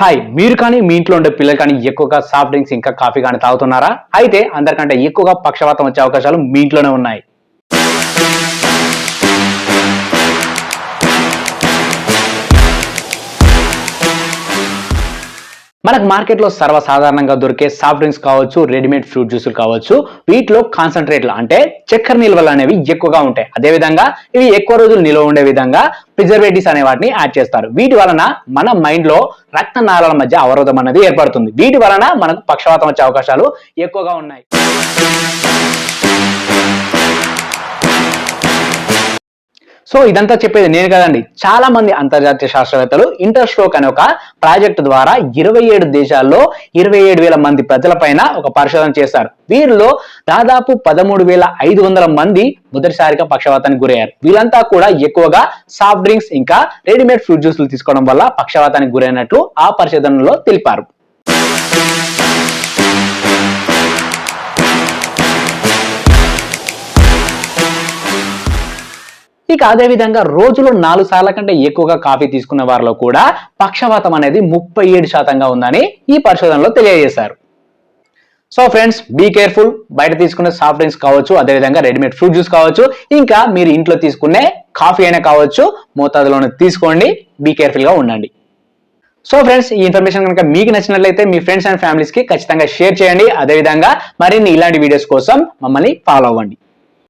Hi మీరు కానీ మీ ఇంట్లో ఉండే పిల్లలు కానీ ఎక్కువగా సాఫ్ట్ డ్రింక్స్ ఇంకా కాఫీ కానీ తాగుతున్నారా? అయితే అందరికంటే ఎక్కువగా పక్షవాతం వచ్చే అవకాశాలు మీ ఇంట్లోనే ఉన్నాయి. మనకు మార్కెట్లో సర్వసాధారణంగా దొరికే సాఫ్ట్ డ్రింక్స్ కావచ్చు రెడీమేడ్ ఫ్రూట్ జ్యూసులు కావచ్చు వీటిలో కాన్సన్ట్రేట్లు అంటే చక్కెర నిల్వలు అనేవి ఎక్కువగా ఉంటాయి. అదేవిధంగా ఇవి ఎక్కువ రోజులు నిల్వ ఉండే విధంగా ప్రిజర్వేటివ్స్ అనే వాటిని యాడ్ చేస్తారు. వీటి వలన మన మైండ్లో రక్త నాళాల మధ్య అవరోధం అనేది ఏర్పడుతుంది. వీటి వలన మనకు పక్షవాతం వచ్చే అవకాశాలు ఎక్కువగా ఉన్నాయి. సో ఇదంతా చెప్పేది నేను కదండి. చాలా మంది అంతర్జాతీయ శాస్త్రవేత్తలు ఇంటర్స్ట్రోక్ అనే ఒక ప్రాజెక్ట్ ద్వారా ఇరవై ఏడు దేశాల్లో ఇరవై ఏడు వేల మంది ప్రజలపైన ఒక పరిశోధన చేశారు. వీరిలో దాదాపు పదమూడు వేల ఐదు వందల మంది మొదటిసారిగా పక్షవాతానికి గురయ్యారు. వీళ్ళంతా కూడా ఎక్కువగా సాఫ్ట్ డ్రింక్స్ ఇంకా రెడీమేడ్ ఫ్రూట్ జ్యూస్లు తీసుకోవడం వల్ల పక్షవాతానికి గురైనట్లు ఆ పరిశోధనలో తెలిపారు. ఇంకా అదేవిధంగా రోజులో నాలుగు సార్ల కంటే ఎక్కువగా కాఫీ తీసుకున్న వారిలో కూడా పక్షవాతం అనేది ముప్పై ఏడు శాతంగా ఉందని ఈ పరిశోధనలో తెలియజేశారు. సో ఫ్రెండ్స్ బీ కేర్ఫుల్ బయట తీసుకునే సాఫ్ట్ డ్రింక్స్ కావచ్చు అదేవిధంగా రెడీమేడ్ ఫ్రూట్ జ్యూస్ కావచ్చు ఇంకా మీరు ఇంట్లో తీసుకునే కాఫీ అయినా కావచ్చు మోతాదులోనే తీసుకోండి బీ కేర్ఫుల్గా ఉండండి. సో ఫ్రెండ్స్ ఈ ఇన్ఫర్మేషన్ కనుక మీకు నచ్చినట్లయితే మీ ఫ్రెండ్స్ అండ్ ఫ్యామిలీస్కి ఖచ్చితంగా షేర్ చేయండి. అదేవిధంగా మరిన్ని ఇలాంటి వీడియోస్ కోసం మమ్మల్ని ఫాలో అవ్వండి.